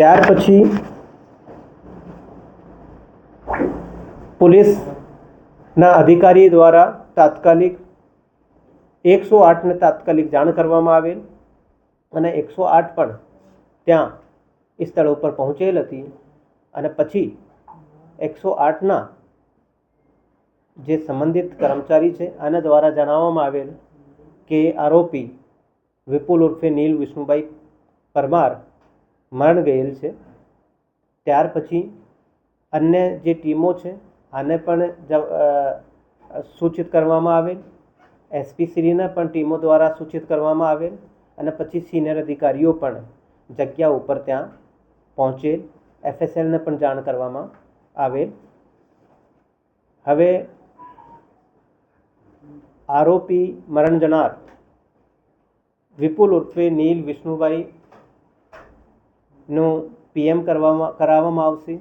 ત્યાર પછી પોલીસના અધિકારી દ્વારા તાત્કાલિક એકસો આઠને તાત્કાલિક જાણ કરવામાં આવેલ અને એકસો આઠ પણ ત્યાં એ સ્થળ ઉપર પહોંચેલ હતી અને પછી એકસો આઠના જે સંબંધિત કર્મચારી છે, આના દ્વારા જણાવવામાં આવેલ કે આરોપી વિપુલ ઉર્ફે નીલ વિષ્ણુભાઈ પરમાર મરણ ગયેલ છે. ત્યાર પછી અન્ય જે ટીમો છે, આને પણ સૂચિત કરવામાં આવેલ. એસપી શ્રીને પણ ટીમો દ્વારા સૂચિત કરવામાં આવેલ અને પછી સિનિયર અધિકારીઓ પણ જગ્યા ઉપર ત્યાં પહોંચેલ. એફએસએલને પણ જાણ કરવામાં આવેલ. હવે આરોપી મરણ જનાર વિપુલ ઉર્ફે નીલ વિષ્ણુભાઈ નું પીએમ કરવામાં કરાવવામાં આવશે.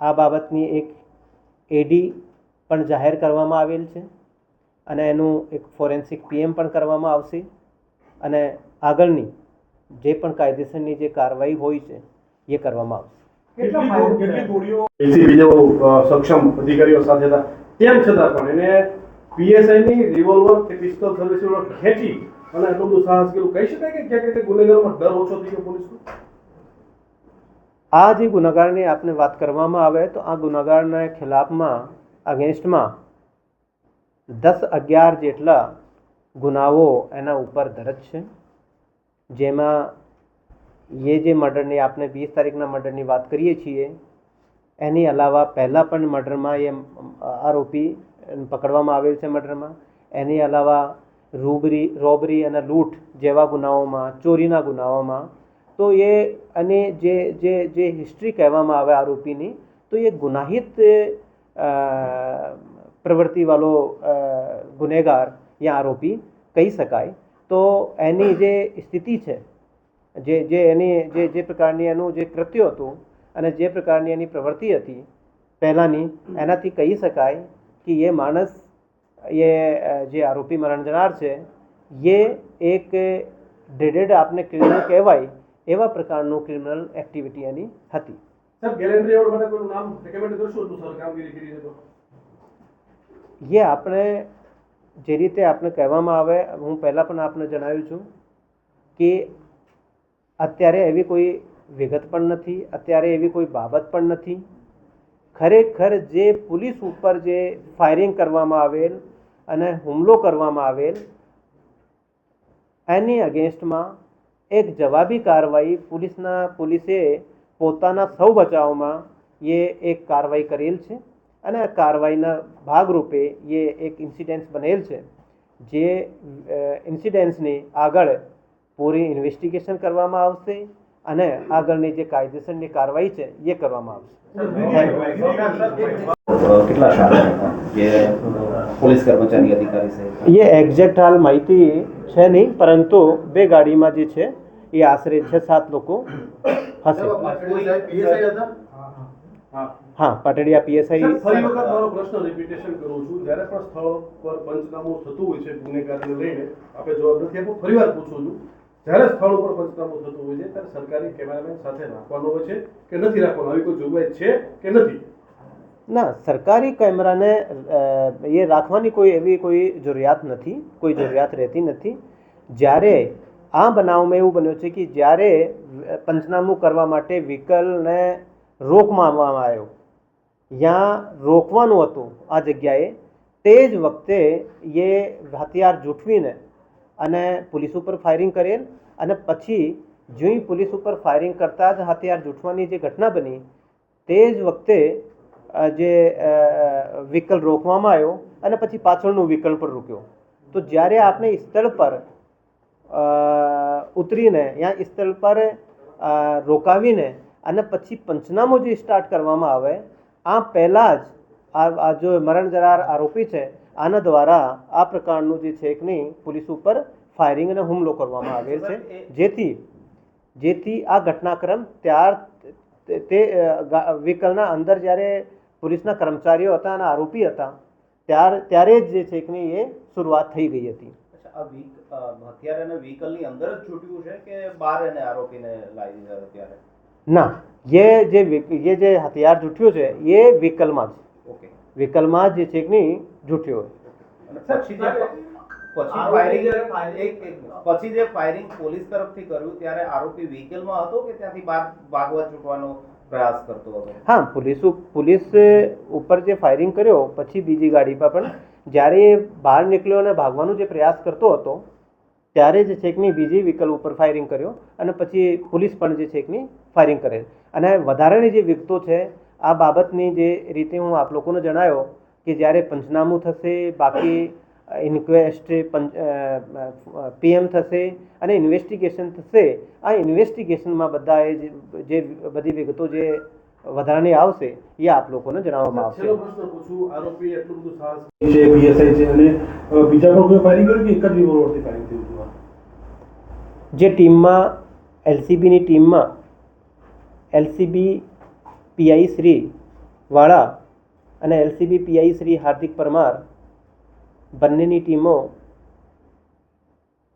આ બાબતની એક એડી પણ જાહેર કરવામાં આવેલ છે અને એનું એક ફોરેન્સિક પીએમ પણ કરવામાં આવશે અને આગળની જે પણ કાયદેસરની જે કાર્યવાહી હોય છે એ કરવામાં આવશે. સક્ષમ અધિકારીઓ સાથે હતા. તેમ છતાં પણ એને પીએસઆઈ ની રિવોલ્વર કે પિસ્તોલ સર્વિસ ખેંચી અને એટલું બધું સાહસ કર્યું. કહી શકાય કે ક્યાંક ગુનેગારોમાં ડર ઓછો થઈ ગયો પોલીસનો? આ જે ગુનાગારની આપને વાત કરવામાં આવે તો આ ગુનાગારના ખિલાફમાં, અગેન્સ્ટમાં દસ અગિયાર જેટલા ગુનાઓ એના ઉપર દરજ છે. જેમાં એ જે મર્ડરની આપણે વીસ તારીખના મર્ડરની વાત કરીએ છીએ, એની અલાવા પહેલાં પણ મર્ડરમાં એ આરોપી પકડવામાં આવેલ છે મર્ડરમાં. એની અલાવા રૂબરી, રોબરી અને લૂંટ જેવા ગુનાઓમાં, ચોરીના ગુનાઓમાં તો એ અને જે જે જે હિસ્ટ્રી કહેવામાં આવે આરોપીની, તો એ ગુનાહિત પ્રવૃત્તિવાળો ગુનેગાર યા આરોપી કહી શકાય. તો એની જે સ્થિતિ છે, જે જે એની, જે જે પ્રકારની એનું જે કૃત્ય હતું અને જે પ્રકારની એની પ્રવૃત્તિ હતી, પહેલાંની, એનાથી કહી શકાય કે એ માણસ, એ જે આરોપી મરણ જનાર છે, એ એક ડેડેડ આપને ક્રિમિનલ કહેવાય એવા પ્રકારનું ક્રિમિનલ એક્ટિવિટી એની હતી. એ આપણે જે રીતે આપણે કહેવામાં આવે હું પહેલાં પણ આપને જણાવ્યું છું કે અત્યારે એવી કોઈ વિગત પણ નથી અત્યારે એવી કોઈ બાબત પણ નથી. ખરેખર જે પોલીસ ઉપર જે ફાયરિંગ કરવામાં આવેલ અને હુમલો કરવામાં આવેલ એની અગેન્સ્ટમાં એક જવાબી કાર્યવાહી પોલીસના, પોલીસે પોતાના સૌ બચાવમાં એ એક કાર્યવાહી કરેલ છે અને આ કાર્યવાહીના ભાગરૂપે એ એક ઇન્સિડન્સ બનેલ છે. જે ઇન્સિડન્સની આગળ પૂરી ઇન્વેસ્ટિગેશન કરવામાં આવશે. અને આગળની જે કાયદેસરની કાર્યવાહી છે એ કરવામાં આવશે. એ એક્ઝેક્ટ હાલ માહિતી છે નહીં પરંતુ બે ગાડીમાં જે છે એ આશરે છ સાત લોકો હશે. હા હા પાટડિયા પીએસઆઈ ફરી વખત મારો પ્રશ્ન રિપીટેશન કરું છું. જ્યારે પણ સ્થળ પર પંચનામું થતું હોય છે ગુનેગારને લઈને આપણે જવાબ નથી આપો ફરીવાર પૂછું છું. જ્યારે સ્થળ ઉપર પંચનામું થતું હોય છે, ત્યારે સરકારી કેમેરામેન સાથે રાખવાનો હોય છે કે નથી રાખવાનો? આવી કોઈ જોગવાઈ છે કે નથી? ના, સરકારી કેમેરાને એ રાખવાની કોઈ એવી કોઈ જરૂરિયાત નથી, કોઈ જરૂરિયાત રહેતી નથી. જ્યારે આ બનાવમાં એવું બન્યું છે કે જ્યારે પંચનામું કરવા માટે વ્હીકલને મારવામાં આવ્યો ત્યાં રોકવાનું હતું આ જગ્યાએ, તે જ વખતે એ હથિયાર જૂઠવીને અને પોલીસ ઉપર ફાયરિંગ કરેલ અને પછી જોઈ પોલીસ ઉપર ફાયરિંગ કરતા જ હથિયાર જૂઠવાની જે ઘટના બની, તે જ વખતે જે વ્હીકલ રોકવામાં આવ્યો અને પછી પાછળનું વ્હીકલ પર રોક્યો. તો જ્યારે આપણે સ્થળ પર ઉતરીને યા સ્થળ પર રોકાવીને અને પછી પંચનામું જે સ્ટાર્ટ કરવામાં આવે, આ પહેલાં જ આ જો મરણ જનાર આરોપી છે, આના દ્વારા આ પ્રકારનું જે છે પોલીસ ઉપર ફાયરિંગ અને હુમલો કરવામાં આવેલ છે. જેથી જેથી આ ઘટનાક્રમ ત્યાર તે- વ્હીકલના અંદર જ્યારે પોલીસના કર્મચારીઓ હતા અને આરોપી હતા ત્યાર ત્યારે જ જે છે કે એ શરૂઆત થઈ ગઈ હતી. અચ્છા આ વીક હથિયાર એને વ્હીકલની અંદર જ છૂટ્યું છે કે બહાર એને આરોપીને લાવી દીધા અત્યારે ના એ જે એ જે હથિયાર જૂઠ્યું છે એ વ્હીકલમાં જ. ઓકે. વ્હીકલમાં જ જે છે કે નહીં જૂઠ્યો પછી જે પછી ફાયરિંગ એક પછી જે ફાયરિંગ પોલીસ તરફથી કર્યું ત્યારે આરોપી વ્હીકલમાં હતો કે ત્યાંથી બહાર ભાગવા છૂટવાનો પ્રયાસ કરતો હતો? હા પોલીસ પોલીસ ઉપર જે ફાયરિંગ કર્યો પછી બીજી ગાડી પર પણ જ્યારે એ બહાર નીકળ્યો અને ભાગવાનો જે પ્રયાસ કરતો હતો ત્યારે જે છે કે બીજી વ્હીકલ ઉપર ફાયરિંગ કર્યો અને પછી પોલીસ પણ જે છે કે ફાયરિંગ કરે. અને વધારાની જે વિગતો છે આ બાબતની જે રીતે હું આપ લોકોને જણાવ્યો કે જ્યારે પંચનામું થશે બાકી ઇન્ક્વેસ્ટ પીએમ થશે અને ઇન્વેસ્ટિગેશન થશે. આ ઇન્વેસ્ટિગેશનમાં બધાએ જે જે બધી વિગતો જે વધારાની આવશે એ આપ લોકોને જણાવવામાં આવશે. પ્રશ્ન પૂછું. આરોપી એટલું બધું સાહસ છે પીએસઆઈ છે અને બીજા પણ કોઈ ફાયરિંગ કર્યું કે એક જ રિવોલ્વરથી ફાયરિંગ થયું જે ટીમમાં એલસીબીની ટીમમાં એલસીબી પીઆઈ શ્રી વાળા અને એલસીબી પીઆઈ શ્રી હાર્દિક પરમાર બંનેની ટીમો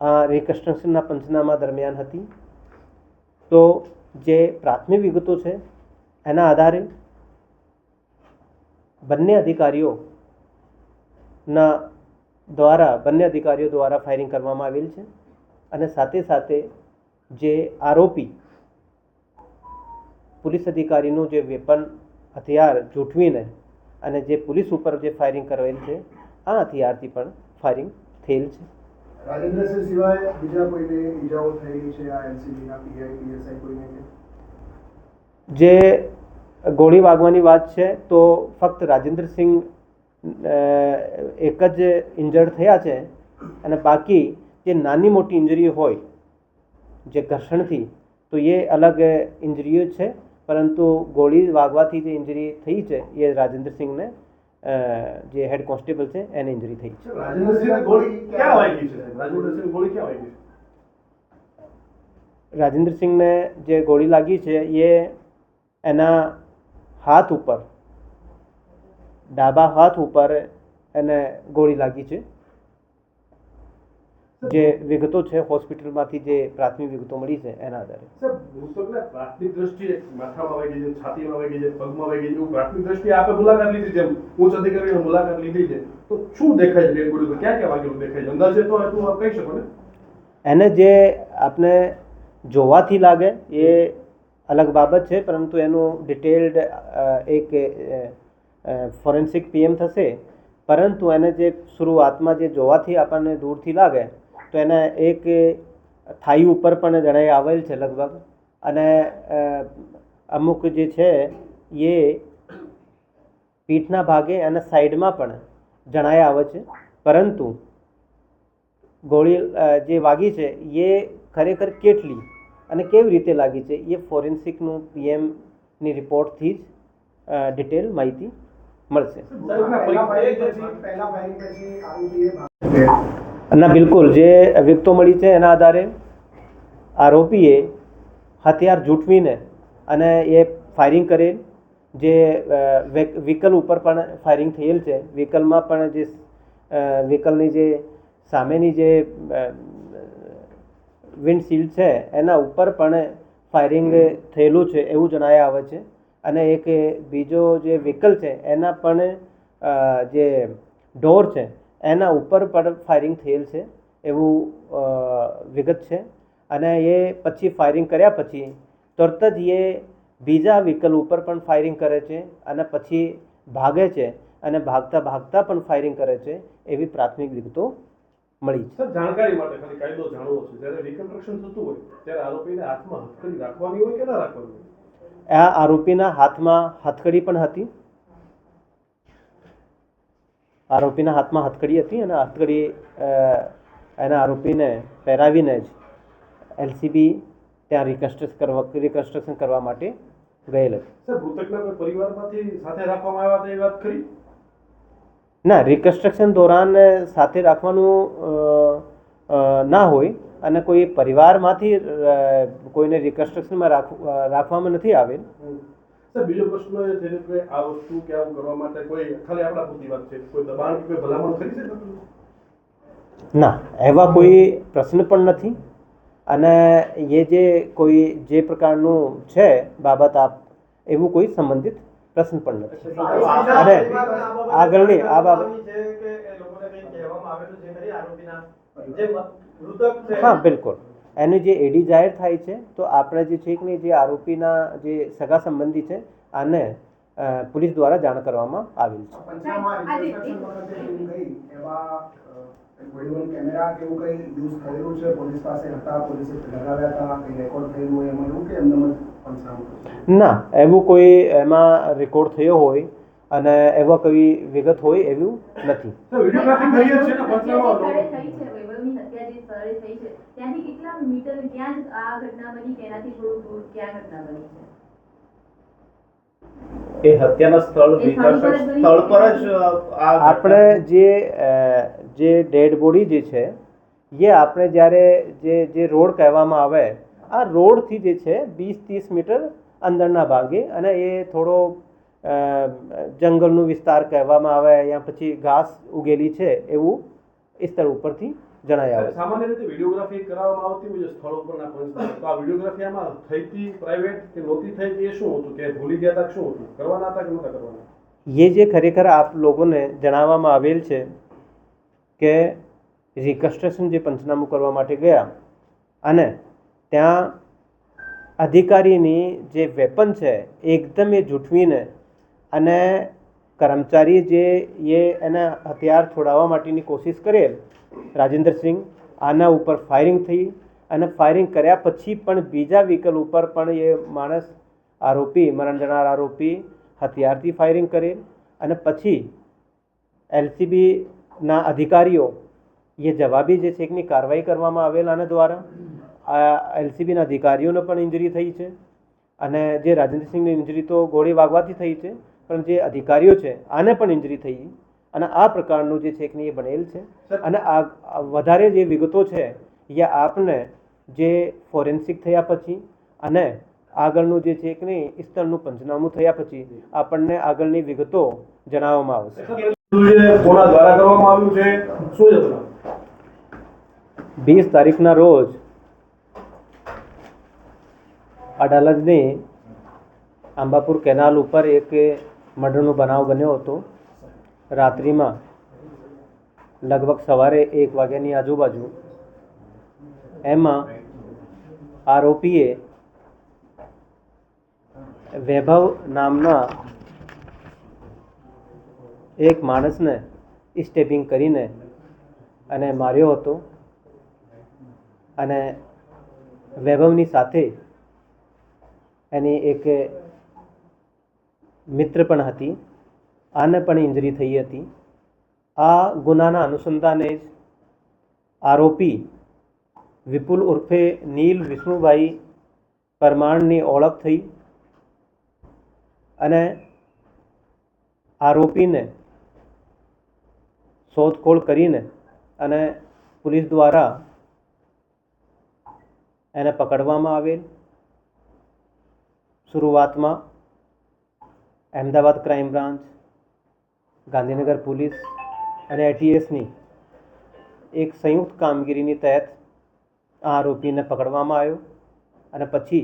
આ રિકન્સ્ટ્રક્શનના પંચનામા દરમિયાન હતી. તો જે પ્રાથમિક વિગતો છે, એના આધારે બંને અધિકારીઓના દ્વારા, બંને અધિકારીઓ દ્વારા ફાયરિંગ કરવામાં આવેલ છે અને સાથે સાથે જે આરોપી પોલીસ અધિકારીનું જે વેપન હથિયાર જૂઠવીને અને જે પોલીસ ઉપર જે ફાયરિંગ કરેલ છે આ હથિયારથી પણ ફાયરિંગ થયેલ છે. રાજેન્દ્રસિંહ સિવાય બીજા કોઈને ઈજાઓ થયેલી છે આ એલસીબીના પીઆઈ પીએસઆઈ કોઈને જે ગોળી વાગવાની વાત છે તો ફક્ત રાજેન્દ્રસિંહ એક જ ઇન્જર્ડ થયા છે અને બાકી જે નાની મોટી ઇન્જરી હોય જે ઘર્ષણથી તો એ અલગ ઇન્જરીઓ છે પરંતુ ગોળી વાગવાથી જે ઇન્જરી થઈ છે એ રાજેન્દ્રસિંહને જે હેડ કોન્સ્ટેબલ છે એને ઇન્જરી થઈ. છે? રાજેન્દ્રસિંહને જે ગોળી લાગી છે એ એના હાથ ઉપર ડાબા હાથ ઉપર એને ગોળી લાગી છે. જે વિગતો છે હોસ્પિટલમાંથી જે પ્રાથમિક વિગતો મળી છે એના આધારે. સાહેબ મૃતકને પ્રાથમિક દ્રષ્ટિએ માથામાં વાગી છે છાતીમાં વાગી છે પગમાં વાગી છે એવું પ્રાથમિક દ્રષ્ટિએ આપણે મુલાકાત લીધી જેમ ઉચ્ચ અધિકારીઓએ મુલાકાત લીધી છે. તો શું દેખાય છે ડેડ બોડી પર ક્યાં ક્યાં વાગેલું દેખાય છે? અંદાજે તો એટલું આપ કહી શકો ને? એને જે આપણે જોવાથી લાગે એ અલગ બાબત છે પરંતુ એનું ડિટેલ્ડ એક ફોરેન્સિક પીએમ થશે. પરંતુ એને જે શરૂઆતમાં જે જોવાથી આપણને દૂરથી લાગે તો એને એક થાઈ ઉપર પણ જણાઈ આવેલ છે લગભગ. અને અમુક જે છે, એ પીઠના ભાગે અને સાઈડમાં પણ જણાય આવે છે. પરંતુ ગોળી જે વાગી છે, એ ખરેખર કેટલી અને કેવી રીતે લાગી છે, એ ફોરેન્સિકનું પીએમની રિપોર્ટથી જ ડિટેલ માહિતી મળશે. ના બિલકુલ જે વિગતો મળી છે એના આધારે આરોપીએ હથિયાર જૂઠવીને અને એ ફાયરિંગ કરેલ જે વ્હીકલ ઉપર પણ ફાયરિંગ થયેલ છે. વ્હીકલમાં પણ જે વ્હીકલની જે સામેની જે વિન્ડશીલ્ડ છે, એના ઉપર પણ ફાયરિંગ થયેલું છે એવું જણાય આવે છે. અને એક બીજો જે વ્હીકલ છે એના પણ જે ડોર છે એના ઉપર પણ ફાયરિંગ થયેલ છે એવું વિગત છે. અને એ પછી ફાયરિંગ કર્યા પછી તરત જ એ બીજા વ્હીકલ ઉપર પણ ફાયરિંગ કરે છે અને પછી ભાગે છે અને ભાગતા ભાગતા પણ ફાયરિંગ કરે છે એવી પ્રાથમિક વિગતો મળી છે. જાણકારી માટે ખાલી કાયદો જાણવો છે. જ્યારે રિકન્સ્ટ્રક્શન થતું હોય ત્યારે આરોપીને હાથમાં હથકડી રાખવાની હોય કે ના રાખવાની આ આરોપીના હાથમાં હથકડી પણ હતી. આરોપીના હાથમાં હથકડી હતી અને હથકડી એના આરોપીને પહેરાવીને જ એલસીબી ત્યાં રિકન્સ્ટ્રક્શન કરવા રિકન્સ્ટ્રક્શન કરવા માટે ગયેલ હતી. ના રિકન્સ્ટ્રક્શન દોરાન સાથે રાખવાનું ના હોય અને કોઈ પરિવારમાંથી કોઈને રિકન્સ્ટ્રક્શનમાં રાખ રાખવામાં નથી આવેલ. સર બીજો પ્રશ્ન એ છે કે આ વસ્તુ કે આવું કરવા માટે કોઈ ખાલી આપણા પૂરતી વાત છે? કોઈ દબાણ કે કોઈ ભલામણ કરી છે ના એવા કોઈ પ્રશ્ન પણ નથી. અને એ જે કોઈ જે પ્રકારનું છે બાબત આપ એવું કોઈ સંબંધિત પ્રશ્ન પણ નથી. અને આગળની આ બાબત છે કે એ લોકોને કંઈ કહેવામાં આવેલું છે ખરી આરોપીના જે મૃતક છે હા બિલકુલ. એનું જે એડી જાહેર થાય છે તો આપણે જે છે કે નહીં જે આરોપીના જે સગા સંબંધી છે આને પોલીસ દ્વારા જાણ કરવામાં આવેલ છે. પંચનામા એવું કંઈ એવા અ, કોઈ કેમેરા કે એવું કંઈ યુઝ થયેલું છે? પોલીસ પાસે હતા પોલીસે લગાવ્યા હતા કંઈ રેકોર્ડ થયેલું હોય એવું કે એમને જ પંચનામું કર્યું? ના એવું કોઈ એમાં રેકોર્ડ થયો હોય અને એવા કોઈ વિગત હોય એવું નથી. ત્યાંથી કેટલા મીટર ત્યાં જ આ ઘટના બની? તેનાથી થોડું દૂર ક્યાં ઘટના બની છે? એ હત્યાના સ્થળ સ્થળ પર જ આપણે જે જે ડેડ બોડી જે છે એ આપણે જ્યારે જે જે રોડ કહેવામાં આવે આ રોડથી જે છે વીસ ત્રીસ મીટર અંદરના ભાગે અને એ થોડો જંગલનું વિસ્તાર કહેવામાં આવે યા પછી ઘાસ ઉગેલી છે એવું એ સ્થળ ઉપરથી જણાય આવે. સામાન્ય રીતે વિડીયોગ્રાફી કરાવવામાં આવતી હોય સ્થળ ઉપરના પંચનામા તો આ વિડીયોગ્રાફી આમાં થઈ હતી પ્રાઇવેટ કે નહોતી થઈ એ શું હતું? કે ભૂલી ગયા હતા શું હતું? કરવાના હતા કે નહોતા કરવાના? એ જે ખરેખર આપ લોકોને જણાવવામાં આવેલ છે કે રિકન્સ્ટ્રક્શન જે પંચનામું કરવા માટે ગયા અને ત્યાં અધિકારીની જે વેપન છે એકદમ એ જૂઠવીને અને કર્મચારી જે એ એના હથિયાર છોડાવવા માટેની કોશિશ કરેલ, રાજેન્દ્રસિંહ, આના ઉપર ફાયરિંગ થઈ અને ફાયરિંગ કર્યા પછી પણ બીજા વ્હીકલ ઉપર પણ એ માણસ આરોપી, મરણ જનાર આરોપી હથિયારથી ફાયરિંગ કરેલ અને પછી એલસીબીના અધિકારીઓ એ જવાબી જે છે એકની કાર્યવાહી કરવામાં આવેલ આના દ્વારા. એલસીબીના અધિકારીઓને પણ ઇન્જરી થઈ છે અને જે રાજેન્દ્રસિંહની ઇન્જરી તો ગોળી વાગવાથી થઈ છે. પણ જે અધિકારીઓ છે આને પણ ઇન્જરી થઈ અને આ પ્રકારનું જે છે એ બનેલ છે. અને આ વધારે જે વિગતો છે એ આપને જે ફોરેન્સિક થયા પછી અને આગળનું જે છે કે નહીં સ્થળનું પંચનામું થયા પછી આપણને આગળની વિગતો જણાવવામાં આવશે. કોના દ્વારા કરવામાં આવ્યું છે? શું વીસ તારીખના રોજ અડાલજની આંબાપુર કેનાલ ઉપર એક મર્ડરનો બનાવ બન્યો હતો. રાત્રિમાં લગભગ સવારે એક વાગ્યાની આજુબાજુ એમાં આરોપીએ વૈભવ નામના એક માણસને સ્ટેપિંગ કરીને અને માર્યો હતો અને વૈભવની સાથે એની એક મિત્ર પણ હતી, આને પણ ઇન્જરી થઈ હતી. આ ગુનાના અનુસંધાને જ આરોપી વિપુલ ઉર્ફે નીલ વિષ્ણુભાઈ પરમાણની ઓળખ થઈ અને આરોપીને શોધખોળ કરીને અને પોલીસ દ્વારા એને પકડવામાં આવેલ. શરૂઆતમાં Ahmedabad crime branch, Gandhinagar police અને એટીએસની એક સંયુક્ત કામગીરીની તહેત આ આરોપીને પકડવામાં આવ્યો અને પછી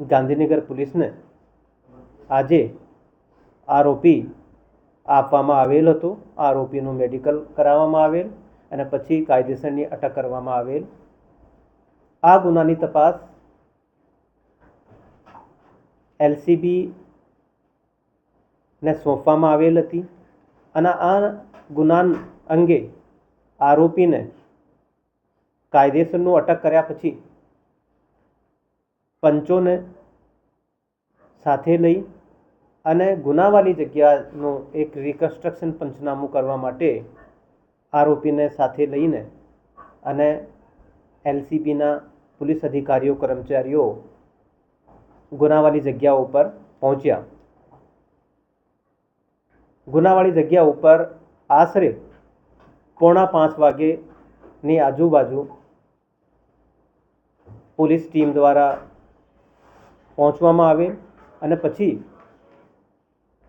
ગાંધીનગર પોલીસને આજે આરોપી આપવામાં આવેલ હતો. આરોપીનું મેડિકલ કરાવવામાં આવેલ અને પછી કાયદેસરની અટક કરવામાં આવેલ. આ ગુનાની તપાસ એલસીબી ને સોંપવામાં આવેલ હતી અને આ ગુના અંગે આરોપીને કાયદેસરનું અટક કર્યા પછી પંચોને સાથે લઈ અને ગુનાવાળી જગ્યાનું એક રિકન્સ્ટ્રક્શન પંચનામું કરવા માટે આરોપીને સાથે લઈને અને એલસીબીના પોલીસ અધિકારીઓ, કર્મચારીઓ ગુનાવાળી જગ્યા ઉપર પહોંચ્યા. ગુનાવાળી જગ્યા ઉપર આશરે પોણા પાંચ વાગ્યેની આજુબાજુ પોલીસ ટીમ દ્વારા પહોંચવામાં આવે અને પછી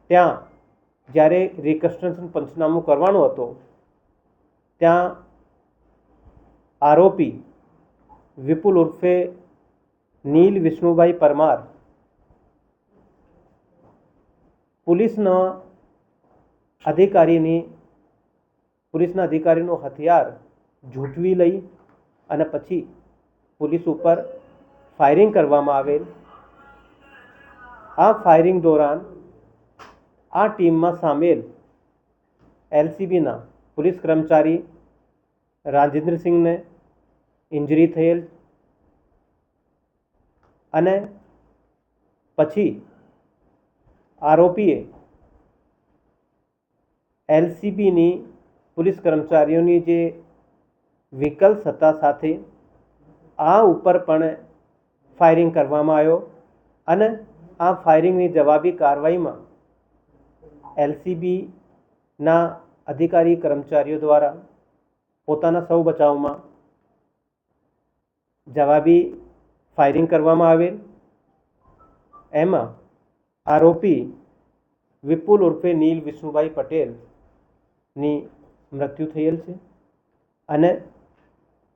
ત્યાં જ્યારે રિકન્સ્ટ્રક્શન પંચનામું કરવાનું હતું, ત્યાં આરોપી વિપુલ ઉર્ફે નીલ વિષ્ણુભાઈ પરમાર પોલીસના અધિકારીની, પોલીસના અધિકારીનું હથિયાર ઝૂંટવી લઈ અને પછી પોલીસ ઉપર ફાયરિંગ કરવામાં આવેલ. આ ફાયરિંગ દોરાન આ ટીમમાં સામેલ એલસીબીના પોલીસ કર્મચારી રાજેન્દ્રસિંહને ઇન્જરી થયેલ અને પછી આરોપીએ એલસીબીની પોલીસ કર્મચારીઓની જે વ્હીકલ્સ હતા સાથે આ ઉપર પણ ફાયરિંગ કરવામાં આવ્યો અને આ ફાયરિંગની જવાબી કાર્યવાહીમાં એલસીબીના અધિકારી કર્મચારીઓ દ્વારા પોતાના સૌ બચાવમાં જવાબી ફાયરિંગ કરવામાં આવેલ. એમાં આરોપી વિપુલ ઉર્ફે નીલ વિષ્ણુભાઈ પટેલની મૃત્યુ થયેલ છે. અને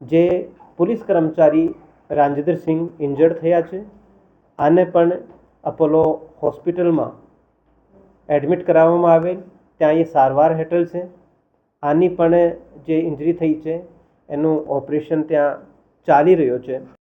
જે પોલીસ કર્મચારી રાજેન્દ્રસિંહ ઇન્જર્ડ થયા છે, આને પણ અપોલો હોસ્પિટલમાં એડમિટ કરાવવામાં આવેલ. ત્યાં એ સારવાર હેઠળ છે. આની પણ જે ઇન્જરી થઈ છે, એનું ઓપરેશન ત્યાં ચાલી રહ્યો છે.